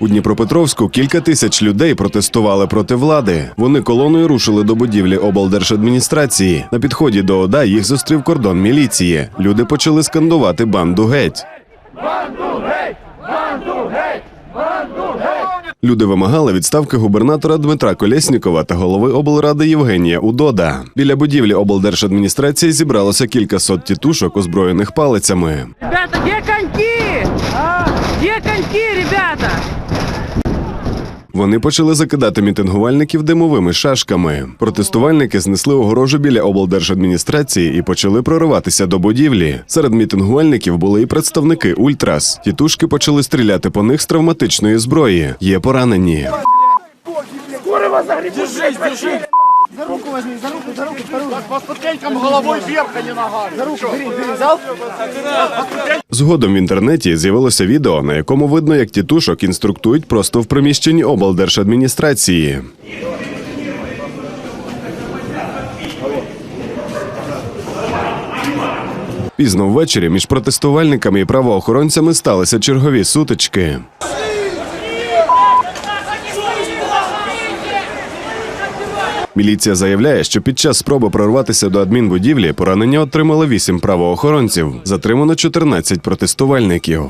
У Дніпропетровську кілька тисяч людей протестували проти влади. Вони колоною рушили до будівлі облдержадміністрації. На підході до ОДА їх зустрів кордон міліції. Люди почали скандувати банду геть. Люди вимагали відставки губернатора Дмитра Колєснікова та голови облради Євгенія Удода. Біля будівлі облдержадміністрації зібралося кілька сот тітушок, озброєних палицями. Ребята, где коньки? Где коньки? Вони почали закидати мітингувальників димовими шашками. Протестувальники знесли огорожу біля облдержадміністрації і почали прориватися до будівлі. Серед мітингувальників були і представники Ультрас. Тітушки почали стріляти по них з травматичної зброї. Є поранені. За руку возьми, за руку, за руку, вторую. По ступенькам головой вверх, а не ногами. За руку, бери, бери. Взял? Згодом в інтернеті з'явилося відео, на якому видно, як тітушок інструктують просто в приміщенні облдержадміністрації. Пізно ввечері між протестувальниками і правоохоронцями сталися чергові сутички. Міліція заявляє, що під час спроби прорватися до адмінбудівлі поранення отримали вісім правоохоронців. Затримано 14 протестувальників.